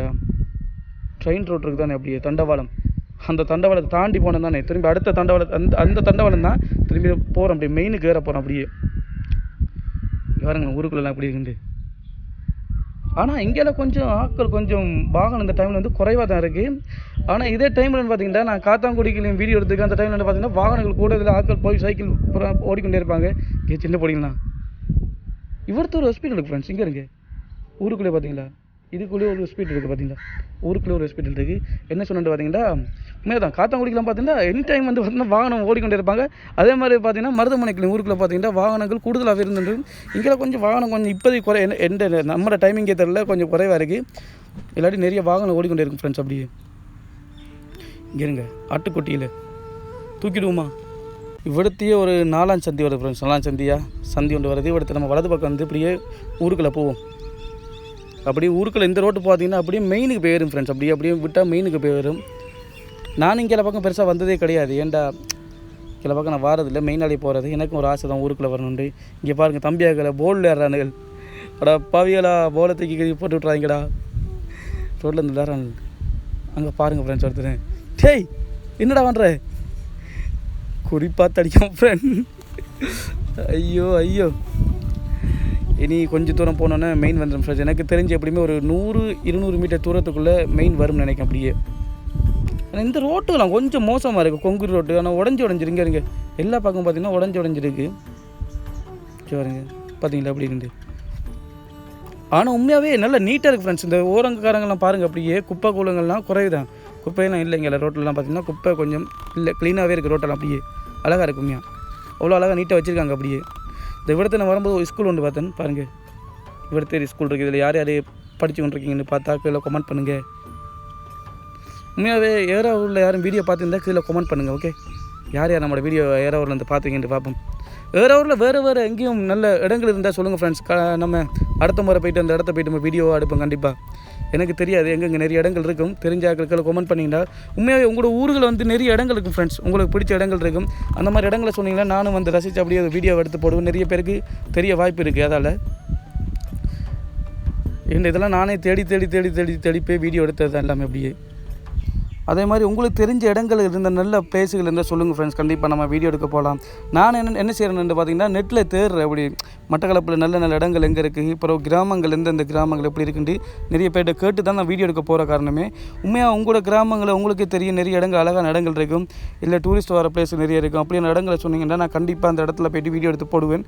ட்ரெயின் ரோட் இருக்குது தானே அப்படியே தண்டவாளம். அந்த தண்டவாளத்தை தாண்டி போனோம் தானே திரும்பி அடுத்த தண்டவாளம் அந்த அந்த தண்டவாளம் தான் திரும்பி போகிறோம் அப்படியே மெயினுக்கு ஏற போகிறோம் அப்படியே. இங்க பாருங்க ஊருக்குள்ளெல்லாம் எப்படி இருக்குது ஆனால் இங்கெல்லாம் கொஞ்சம் ஆட்கள் கொஞ்சம் வாகனம் இந்த டைமில் வந்து குறைவாக தான் இருக்குது ஆனால் இதே டைமில் பார்த்தீங்கன்னா நான் காத்தாங்குடிக்கலையும் வீடியோ எடுத்துக்க அந்த டைமில் பார்த்தீங்கன்னா வாகனங்கள் கூட இதில் ஆட்கள் போய் சைக்கிள் ஓடிக்கொண்டே இருப்பாங்க. இங்கே சின்ன போடிங்களா இவர்த்து ஒரு ஹாஸ்பிட்டல் இருக்குது ஃப்ரெண்ட்ஸ் இங்கே இருக்கு ஊருக்குள்ளே பார்த்தீங்களா இதுக்குள்ளேயே ஒரு ஹாஸ்பிட்டல் இருக்குது பார்த்தீங்களா ஊருக்குள்ளே ஒரு ஹாஸ்பிட்டல் இருக்குது என்ன சொன்னது பார்த்தீங்கன்னா உண்மையாக தான் காத்தாங்குடிக்கலாம் பார்த்தீங்கன்னா எனி டைம் வந்து பார்த்தீங்கன்னா வாகனம் ஓடிக்கொண்டே இருப்பாங்க. அதே மாதிரி பார்த்தீங்கன்னா மருத்துவமனைக்கு ஊருக்குள்ளே பார்த்தீங்கன்னா வாகனங்கள் கூடுதலாக இருந்தது இங்கே கொஞ்சம் வாகனம் கொஞ்சம் இப்போதைக்கு குறை என்ன- எந்த நம்மளோட டைமிங்கே தெரில கொஞ்சம் குறைவாக இருக்குது இல்லாட்டி நிறைய வாகனம் ஓடிக்கொண்டே இருக்கும் ஃப்ரெண்ட்ஸ் அப்படியே. இங்கே இருங்க ஆட்டுக்குட்டியில். தூக்கிடுவோமா? இவ்விடத்தையே ஒரு நாலாம் சந்தி வருது ஃப்ரெண்ட்ஸ் நாலாம் சந்தியா? சந்தி ஒன்று வருது இவிடத்து நம்ம வலது பக்கம் வந்து இப்படியே ஊருக்குள்ளே போவோம். அப்படியே ஊருக்குள்ள இந்த ரோட்டு பார்த்தீங்கன்னா அப்படியே மெயினுக்கு போயிடும் ஃப்ரெண்ட்ஸ் அப்படியே அப்படியே விட்டால் மெயினுக்கு போயிடும் நான் இங்கே பக்கம் பெருசாக வந்ததே கிடையாது. ஏன்டா கிளை பக்கம் நான் வாரதில்லை. மெயினாலே போகிறது எனக்கும் ஒரு ஆசை தான் ஊருக்குள்ளே வரணுண்டு இங்கே பாருங்கள் தம்பியாக்களை போல் ஏறானுகள் அடா பவியலா போலை தூக்கி கீழே போட்டு விட்றாங்கடா ரோட்டில் இருந்து விளையாடுறாங்க அங்கே பாருங்கள் ஃப்ரெண்ட்ஸ் ஒருத்தர். டேய் என்னடா பண்ணுற குறிப்பாக தடிக்கும் ஃப்ரெண்ட் ஐயோ ஐயோ. இனி கொஞ்சம் தூரம் போனோன்னே மெயின் வந்துடும் ஃப்ரெண்ட்ஸ் எனக்கு தெரிஞ்சு எப்படியுமே ஒரு நூறு இருநூறு மீட்டர் தூரத்துக்குள்ளே மெயின் வரும்னு நினைக்கிறேன் அப்படியே. ஆனால் இந்த ரோட்டுலாம் கொஞ்சம் மோசமாக இருக்குது கொங்குரு ரோட்டு ஆனால் உடஞ்சி உடஞ்சிருங்க இருங்க எல்லா பக்கம் பார்த்தீங்கன்னா உடஞ்சி உடஞ்சிருக்கு. சரிங்க பார்த்தீங்களா அப்படி இருந்து ஆனால் உண்மையாகவே நல்லா நீட்டாக இருக்குது ஃப்ரெண்ட்ஸ் இந்த ஓரங்கக்காரங்கெல்லாம் பாருங்கள் அப்படியே குப்பை கூலங்கள்லாம் குறையுதான் குப்பையெல்லாம் இல்லைங்க ரோட்டிலலாம் பார்த்தீங்கன்னா குப்பை கொஞ்சம் இல்லை க்ளீனாகவே இருக்குது ரோட்டெல்லாம் அப்படியே. அழகாக இருக்கு உண்மையாக அவ்வளோ அழகாக நீட்டாக வச்சுருக்காங்க அப்படியே. இந்த விடத்தை நான் வரும்போது ஒரு ஸ்கூல் ஒன்று பார்த்தேன் பாருங்கள் இவிடத்தேரி ஸ்கூல் இருக்குது. இதில் யார் யார் படித்து கொண்டிருக்கீங்கன்னு பார்த்தா கீழே கமெண்ட் பண்ணுங்கள் உண்மையாகவே ஏறாவூரில் யாரும் வீடியோ பார்த்துருந்தா கீழே கமெண்ட் பண்ணுங்கள் ஓகே யார் யார் நம்மளோட வீடியோ ஏறாவூரில் இருந்து பார்த்துக்கிட்டு பார்ப்போம். ஏறாவூரில் வேறு வேறு எங்கேயும் நல்ல இடங்கள் இருந்தால் சொல்லுங்கள் ஃப்ரெண்ட்ஸ் நம்ம அடுத்த முறை போயிட்டு அந்த இடத்த போயிட்டு நம்ம வீடியோ எடுப்போம் கண்டிப்பாக எனக்கு தெரியாது எங்கெங்கே நிறைய இடங்கள் இருக்கும். தெரிஞ்ச ஆட்களுக்கு கமெண்ட் பண்ணிங்கன்னா உண்மையாகவே உங்களோட ஊரில் வந்து நிறைய இடங்கள் இருக்கும் ஃப்ரெண்ட்ஸ் உங்களுக்கு பிடிச்ச இடங்கள் இருக்கும். அந்த மாதிரி இடங்களை சொன்னீங்கன்னா நானும் வந்து ரசித்து அப்படியே வீடியோ எடுத்து போடுவேன். நிறைய பேருக்கு தெரிய வாய்ப்பு இருக்குது அதால். இந்த இதெல்லாம் நானே தேடி தேடி தேடி தேடி தேடி போய் வீடியோ எடுத்தது தான் எல்லாமே அப்படியே. அதே மாதிரி உங்களுக்கு தெரிஞ்ச இடங்கள் இருந்த நல்ல பிளேஸுகள் இருந்தால் சொல்லுங்கள் ஃப்ரெண்ட்ஸ் கண்டிப்பாக நம்ம வீடியோ எடுக்க போகலாம் நான் என்ன என்ன செய்கிறேன்னு பார்த்தீங்கன்னா நெட்டில் தேடுறேன். அப்படி மட்டக்களப்பில் நல்ல நல்ல இடங்கள் எங்கே இருக்குது? அப்புறம் கிராமங்கள் எந்தெந்த கிராமங்கள் எப்படி இருக்குன்ட்டு நிறைய பேர்கிட்ட கேட்டு தான் நான் வீடியோ எடுக்க போகிற காரணமே. உண்மையாக உங்களோட கிராமங்களில் உங்களுக்கே தெரியும் நிறைய இடங்கள் அழகான இடங்கள் இருக்கும். இல்லை டூரிஸ்ட் வர பிளேஸ் நிறைய இருக்கும். அப்படியான இடங்களை சொன்னீங்கன்னா நான் கண்டிப்பாக அந்த இடத்துல போயிட்டு வீடியோ எடுத்து போடுவேன்.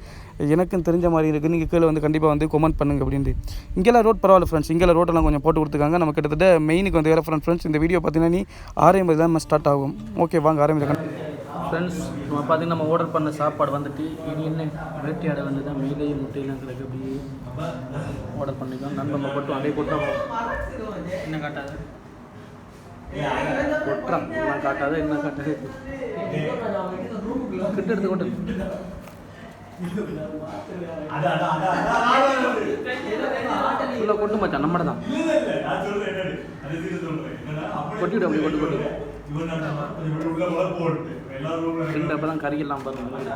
எனக்கும் தெரிஞ்ச மாதிரி இருக்குது. நீங்கள் கீழே வந்து கண்டிப்பாக வந்து கமெண்ட் பண்ணுங்க அப்படின்ட்டு. இங்கெல்லாம் ரோட் பரவாயில்ல ஃப்ரெண்ட்ஸ் இங்கெல்லாம் ரோட்டெல்லாம் கொஞ்சம் போட்டு கொடுத்துருக்காங்க. நம்ம கிட்டத்தட்ட மெயினுக்கு வந்து வேறு ஃப்ரெண்ட்ஸ் இந்த வீடியோ பார்த்தீங்கன்னா நீ ஆரம்பி தான் ஸ்டார்ட் ஆகும். ஓகே வாங்க ஆரம்பிக்கலாம் ஃப்ரெண்ட்ஸ் நம்ம பார்த்தீங்கன்னா நம்ம ஆர்டர் பண்ண சாப்பாடு வந்துட்டு இனி என்ன? வேட்டையாட வந்து தான் மீலே முட்டையெல்லாம் கிடக்கு அப்படியே ஆர்டர் பண்ணிக்கலாம். நண்பன் மட்டும் அப்படியே கொட்டா என்ன காட்டாது? கொட்டுறான் நான் காட்டாத? என்ன காட்டாது? கிட்ட எடுத்து கொட்டு கொட்டு மச்சான் நம்மட தான் கொட்டிவிடு அப்படி கொட்டு கொட்டு. ரெண்டு அப்போ தான் கறியெல்லாம் பாருங்க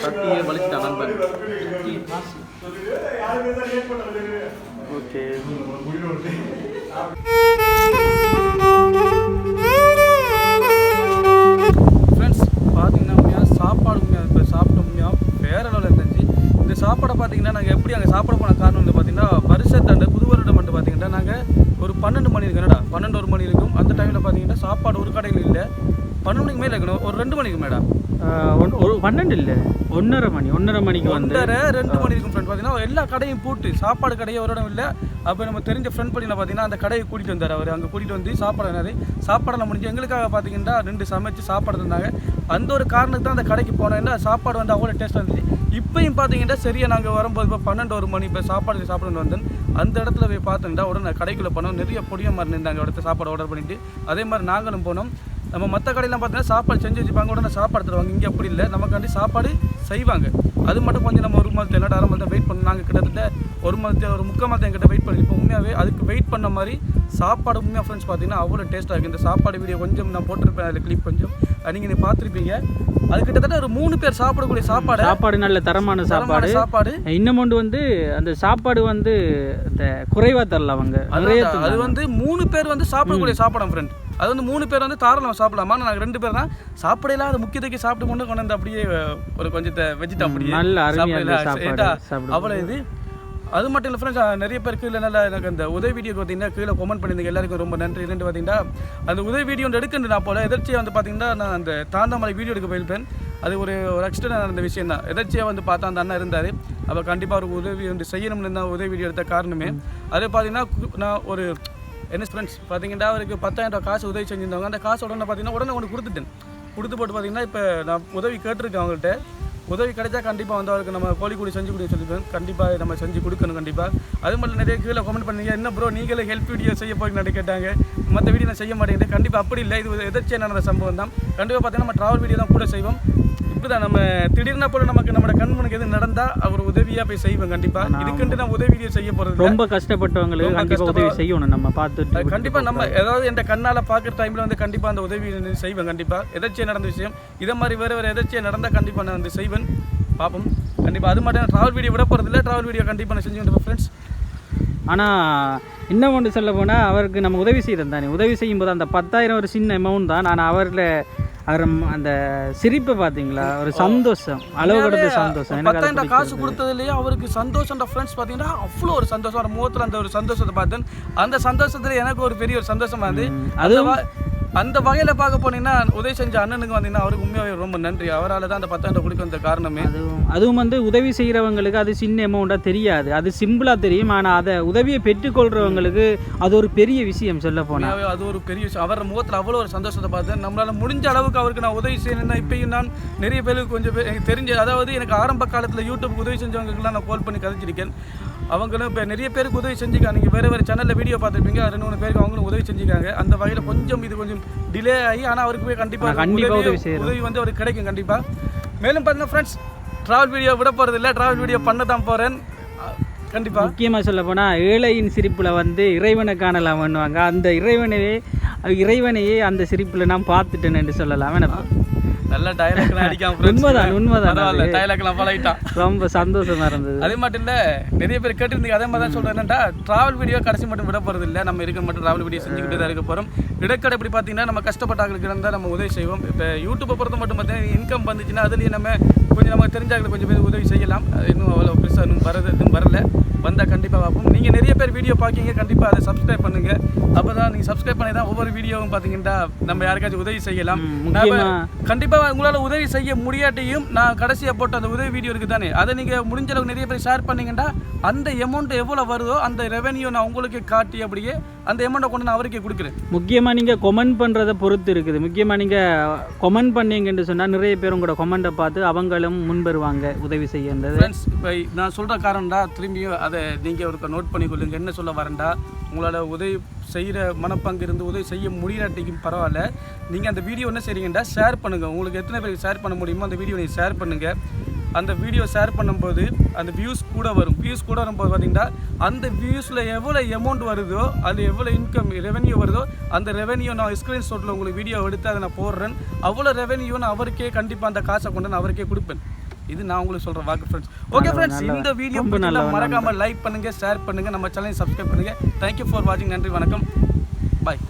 சட்டியே வலிச்சிட்டான் நண்பன். ஓகே. சாப்பாடை பார்த்தீங்கன்னா நாங்கள் எப்படி அங்கே சாப்பிட போன காரணம் வந்து பார்த்தீங்கன்னா வருஷத்தாண்டு புது வருடம் வந்து பார்த்தீங்கன்னா நாங்கள் ஒரு பன்னெண்டு மணி இருக்குனடா பன்னெண்டு ஒரு மணி இருக்கும். அந்த டைமில் பார்த்தீங்கன்னா சாப்பாடு ஒரு கடையில் இல்லை. பன்னெண்டு மணிக்கு மேலே இருக்கணும். ஒரு ரெண்டு மணிக்கு மேடம் ஒரு பன்னெண்டு இல்லை. ஒன்றரை மணி ஒன்றரை மணிக்கு வந்து. ரெண்டு மணி இருக்கும் ஃப்ரெண்ட் பார்த்தீங்கன்னா எல்லா கடையும் பூட்டு. சாப்பாடு கடையே ஒரு இடம் இல்லை. அப்போ நம்ம தெரிஞ்ச ஃப்ரெண்ட் பண்ணியில் பார்த்தீங்கன்னா அந்த கடையை கூட்டிகிட்டு வந்தார் அவர். அங்கே கூட்டிகிட்டு வந்து சாப்பாடு நிறைய சாப்பாடெல்லாம் முடிஞ்சு எங்களுக்காக பார்த்தீங்கன்னா ரெண்டு சமைச்சு சாப்பாடு தந்தாங்க. அந்த ஒரு காரணத்துக்கு தான் அந்த கடைக்கு போனேன்னா சாப்பாடு வந்து அவ்வளோ டேஸ்ட்டாக இருந்துச்சு. இப்பயும் பார்த்தீங்கன்னா சரியாக நாங்கள் வரும்போது இப்போ பன்னெண்டு ஒரு மணி இப்போ சாப்பாடு சாப்பிட்டு வந்தேன். அந்த இடத்துல போய் பார்த்தோம்னா உடனே கடைக்குள்ளே போனோம். நிறைய பொடிய மாதிரி இருந்தாங்க இடத்த சாப்பாடு ஆர்டர் பண்ணிட்டு. அதே மாதிரி நாங்களும் போனோம். நம்ம மற்ற கடையெல்லாம் பார்த்தீங்கன்னா சாப்பாடு செஞ்சு வச்சுப்பாங்க உடனே சாப்பாடு தருவாங்க. இங்கே அப்படி இல்லை. நமக்காண்டி சாப்பாடு செய்வாங்க. அது மட்டும் கொஞ்சம் நம்ம ஒரு மாதத்தை என்னடா அரை மாதத்தை வெயிட் பண்ண நாங்கள் கிட்டத்தட்ட ஒரு மாதத்தை ஒரு முக்கால் மாதம் எங்கிட்ட வெயிட் பண்ணி இப்போ உண்மையாகவே அதுக்கு வெயிட் பண்ண மாதிரி சாப்பாடு உண்மையாக ஃப்ரெண்ட்ஸ் பார்த்தீங்கன்னா அவ்வளோ டேஸ்ட்டாக இருக்குது இந்த சாப்பாடு வீடியோ கொஞ்சம் நான் போட்டிருப்பேன் அதில் கிளிப் கொஞ்சம். நீங்கள் நீ பார்த்துருப்பீங்க. அது கிட்டத்தட்ட ஒரு மூணு பேர் சாப்பிடக்கூடிய சாப்பாடு. சாப்பாடு நல்ல தரமான சாப்பாடு. சாப்பாடு. இன்னமொண்டு வந்து அந்த சாப்பாடு வந்து இந்த குறைவா தரல அவங்க. அது வந்து மூணு பேர் வந்து சாப்பிடக்கூடிய சாப்பாடு ஃப்ரெண்ட் அது வந்து மூணு பேர் வந்து தாராளமாக சாப்பிடலாமா? நாங்கள் ரெண்டு பேர் தான் சாப்பிடலாம் அது முக்கியத்துக்கு சாப்பிட்டு கொண்டு கொண்டு வந்து அப்படியே ஒரு கொஞ்சத்தை வச்சுட்டு அப்படியே சாப்பிடலாம். அவ்வளோ இது? அது மட்டும் இல்லை ஃப்ரெண்ட்ஸ் நிறைய பேர் கீழே நல்லா எனக்கு அந்த உதவி வீடியோக்கு பார்த்தீங்கன்னா கீழே கமெண்ட் பண்ணியிருந்தீங்க எல்லாருக்கும் ரொம்ப நன்றி. ரெண்டு பார்த்தீங்கன்னா அந்த உதவி வீடியோ எடுக்கணும் நான் போல. எதிர்ச்சியாக வந்து பார்த்தீங்கன்னா நான் அந்த தாந்தாமலை வீடியோ எடுக்க போயிருப்பேன். அது ஒரு ஒரு ஆக்சிடென்ட் நடந்த விஷயம் தான் எதிர்ச்சியாக வந்து பார்த்தா அந்த அண்ணன் இருந்தார். அப்போ கண்டிப்பாக ஒரு உதவி வந்து செய்யணும்னு தான் உதவி வீடியோ எடுத்த காரணமே. அது பார்த்தீங்கன்னா நான் ஒரு என்ன ஃப்ரெண்ட்ஸ் பார்த்தீங்கன்னா அவருக்கு பத்தாயிரம் ரூபாய் காசு உதவி செஞ்சிருந்தாங்க அந்த காசு உடனே பார்த்தீங்கன்னா உடனே ஒன்று கொடுத்துட்டேன். கொடுத்து போட்டு பார்த்தீங்கன்னா இப்போ நான் உதவி கேட்டிருக்கேன் அவங்கள்ட்ட. உதவி கிடைச்சா கண்டிப்பாக வந்து அவருக்கு நம்ம கோழிக்கூடி செஞ்சு கொடுக்க சொல்லிப்பேன். கண்டிப்பாக நம்ம செஞ்சு கொடுக்கணும் கண்டிப்பாக அது மட்டும் நிறைய கீழே கமெண்ட் பண்ணீங்க. என்ன ப்ரோ நீங்களே ஹெல்ப் வீடியோ செய்ய போறீங்கன்னு கேட்டாங்க. மற்ற வீடியோ நான் செய்ய மாட்டேங்குது கண்டிப்பாக அப்படி இல்லை. இது எதிர்ச்சியாக நடந்த சம்பவம் தான் கண்டிப்பாக பார்த்தீங்கன்னா நம்ம ட்ராவல் வீடியோ தான் கூட செய்வோம். தான் நம்ம திடீர்னு போல நமக்கு நம்ம கண் முனுக்கு எது நடந்தால் அவர் உதவியாக போய் செய்வேன் கண்டிப்பாக இதுக்குன்ட்டு நான் உதவி செய்ய போகிறது ரொம்ப கஷ்டப்பட்டவங்களுக்கு கண்டிப்பா உதவி செய்யணும். நம்ம பார்த்துட்டு கண்டிப்பா நம்ம ஏதாவது என் கண்ணால பார்க்குற டைம்ல வந்து கண்டிப்பா அந்த உதவி செய்வேன் கண்டிப்பா. எதாச்சியாக நடந்த விஷயம் இதை மாதிரி வேற வேற எதாச்சியாக நடந்தா கண்டிப்பா நான் வந்து செய்வேன். பார்ப்போம் கண்டிப்பா அது மட்டும் ட்ராவல் வீடியோ விட போறது இல்லை. ட்ராவல் வீடியோ கண்டிப்பா நான் செஞ்சு ஃப்ரெண்ட்ஸ் ஆனா இன்னும் ஒன்று சொல்ல போனா அவருக்கு நம்ம உதவி செய்தோம் தானே உதவி செய்யும்போது அந்த பத்தாயிரம் ஒரு சின்ன அமௌண்ட் தான். நான் அவரில் அவர் அந்த சிரிப்பை பார்த்தீங்களா? ஒரு சந்தோஷம் அளவு கடந்த சந்தோஷம். எனக்கு காசு. கொடுத்ததுலயே அவருக்கு சந்தோஷம் ஃப்ரெண்ட்ஸ் பார்த்தீங்கன்னா அவ்வளோ ஒரு சந்தோஷம் முகத்தில் அந்த ஒரு சந்தோஷத்தை பார்த்தேன். அந்த சந்தோஷத்துல எனக்கு ஒரு பெரிய ஒரு சந்தோஷமா இருந்து அந்த வ- அந்த வகையில பார்க்க போனீங்கன்னா உதவி செஞ்ச அண்ணனுக்கு வந்தீங்கன்னா அவருக்கு உண்மையாகவே ரொம்ப நன்றி. அவரால் தான் அந்த பத்தாயிரம் கொடுக்க வந்த காரணமே. அதுவும் அதுவும் வந்து உதவி செய்கிறவங்களுக்கு அது சின்ன அமௌண்ட்டாக தெரியாது. அது சிம்பிளாக தெரியும். ஆனால் அதை உதவியை பெற்றுக்கொள்கிறவங்களுக்கு அது ஒரு பெரிய விஷயம் சொல்ல போனால் அது ஒரு பெரிய விஷயம். அவர் முகத்தில் அவ்வளோ ஒரு சந்தோஷத்தை பார்த்தேன். நம்மளால முடிஞ்ச அளவுக்கு அவருக்கு நான் உதவி செய்யணும் இப்பயும் நான் நிறைய பேருக்கு கொஞ்சம் பேர் தெரிஞ்ச அதாவது எனக்கு ஆரம்ப காலத்தில் யூடியூப் உதவி செஞ்சவங்களுக்குலாம் நான் கால் பண்ணி கதைச்சிருக்கேன். அவங்களும் இப்போ நிறைய பேருக்கு உதவி செஞ்சுக்காங்க நீங்கள் வேறு வேறு சேனலில் வீடியோ பார்த்துருப்பீங்க. ரெண்டு மூணு பேருக்கு அவங்களும் உதவி செஞ்சுக்காங்க. அந்த வகையில் கொஞ்சம் இது கொஞ்சம் டிலே ஆகி ஆனால் அவருக்கு போய் கண்டிப்பாக கண்டிப்பா உதவி. உதவி வந்து அவருக்கு கிடைக்கும் கண்டிப்பாக மேலும் பார்த்தீங்கன்னா ஃப்ரெண்ட்ஸ் ட்ராவல் வீடியோ விட போகிறது இல்லை ட்ராவல் வீடியோ பண்ண தான் போகிறேன் கண்டிப்பாக முக்கியமாக சொல்ல போனால் ஏழையின் சிரிப்பில் வந்து இறைவனை காணலாம் பண்ணுவாங்க அந்த இறைவனையே இறைவனையே அந்த சிரிப்பில் நான் பார்த்துட்டேன் என்று சொல்லலாம். எனக்கு நல்ல டயலாக்லாம் அடிக்காம. உண்மைதான், உண்மைதான் பரவாயில்ல. டயலாக்லாம் பழகிட்டான். ரொம்ப சந்தோஷமா இருந்தது. அதே மட்டும் இல்ல நிறைய பேர் கேட்டிருந்தீங்க அதே மாதிரி தான் சொல்றேன். என்னடா டிராவல் வீடியோ கடைசி மட்டும் விட போறது இல்ல. நம்ம இருக்க மட்டும் டிராவல் வீடியோ செஞ்சுக்கிட்டு தான் இருக்க போறோம். இடக்கடை இப்படி பார்த்தீங்கன்னா நம்ம கஷ்டப்பட்டாங்களுக்கு இருந்தால் நம்ம உதவி செய்வோம். இப்போ யூடியூப்பை பொறுத்த மட்டும் பார்த்தீங்கன்னா இன்கம் வந்துச்சுன்னா அதுலேயே நம்ம கொஞ்சம் நமக்கு தெரிஞ்சாங்களுக்கு கொஞ்சம் பேர் உதவி செய்யலாம். இன்னும் அவ்வளோ பெருசாக இன்னும் வரது இன்னும் வரல. வந்தால் கண்டிப்பாக பார்ப்போம். நீங்கள் நிறைய பேர் வீடியோ பார்க்கீங்க கண்டிப்பாக அதை சப்ஸ்கிரைப் பண்ணுங்க. அப்போ தான் நீங்கள் சப்ஸ்கிரைப் பண்ணி தான் ஒவ்வொரு வீடியோவும் பார்த்தீங்கன்னா நம்ம யாருக்காச்சும் உதவி செய்யலாம். ம், நான் உங்களால் உதவி செய்ய முடியாட்டியும் நான் கடைசியாக போட்ட அந்த உதவி வீடியோ இருக்குது தானே? அதை நீங்கள் முடிஞ்ச அளவுக்கு நிறைய பேர் ஷேர் பண்ணீங்கன்னா அந்த அமௌண்ட் எவ்வளோ வருதோ அந்த ரெவென்யூ நான் உங்களுக்கு காட்டி அப்படியே அந்த அமௌண்ட்டை கொண்டு நான் அவருக்கே கொடுக்குறேன். முக்கியமாக நீங்கள் கொமெண்ட் பண்ணுறதை பொறுத்து இருக்குது. முக்கியமாக நீங்கள் கொமெண்ட் பண்ணீங்கன்னு சொன்னால் நிறைய பேர் உங்களோட கொமெண்ட்டை பார்த்து அவங்களும் முன்வருவாங்க உதவி செய்யன்றது ஃப்ரெண்ட்ஸ் இப்போ நான் சொல்கிற காரணம்டா திரும்பியும் அதை நீங்கள் ஒரு நோட் பண்ணிக்கொள்ளுங்க என்ன சொல்ல வரேன்டா? உங்களோட உதவி செய்கிற மனப்பங்கு இருந்து உதவி செய்ய முடியாட்டிக்கும் பரவாயில்ல. நீங்கள் அந்த வீடியோ என்ன செய்றீங்கடா ஷேர் பண்ணுங்கள் உங்களுக்கு எத்தனை பேருக்கு ஷேர் பண்ண முடியுமோ அந்த வீடியோ நீங்கள் ஷேர் பண்ணுங்கள் அந்த வீடியோ ஷேர் பண்ணும்போது அந்த வியூஸ் கூட வரும். வியூஸ் கூட வரும்போது பார்த்தீங்கன்னா அந்த வியூஸில் எவ்வளோ அமௌண்ட் வருதோ அது எவ்வளோ இன்கம் ரெவென்யூ வருதோ அந்த ரெவென்யூ நான் ஸ்க்ரீன்ஷாட்டில் உங்களுக்கு வீடியோ எடுத்து அதை நான் போடுறேன். அவ்வளோ ரெவென்யூ நான் அவருக்கே கண்டிப்பாக அந்த காசை கொண்டு நான் அவருக்கே கொடுப்பேன். இது நான் உங்களுக்கு சொல்ற வாக்கு ஃப்ரெண்ட்ஸ் ஓகே ஃப்ரெண்ட்ஸ் இந்த வீடியோ நல்ல மறக்காம லைக் பண்ணுங்க ஷேர் பண்ணுங்க நம்ம சேனலை சப்ஸ்கிரைப் பண்ணுங்க. தேங்க்யூ ஃபார் வாட்சிங் நன்றி வணக்கம். பாய்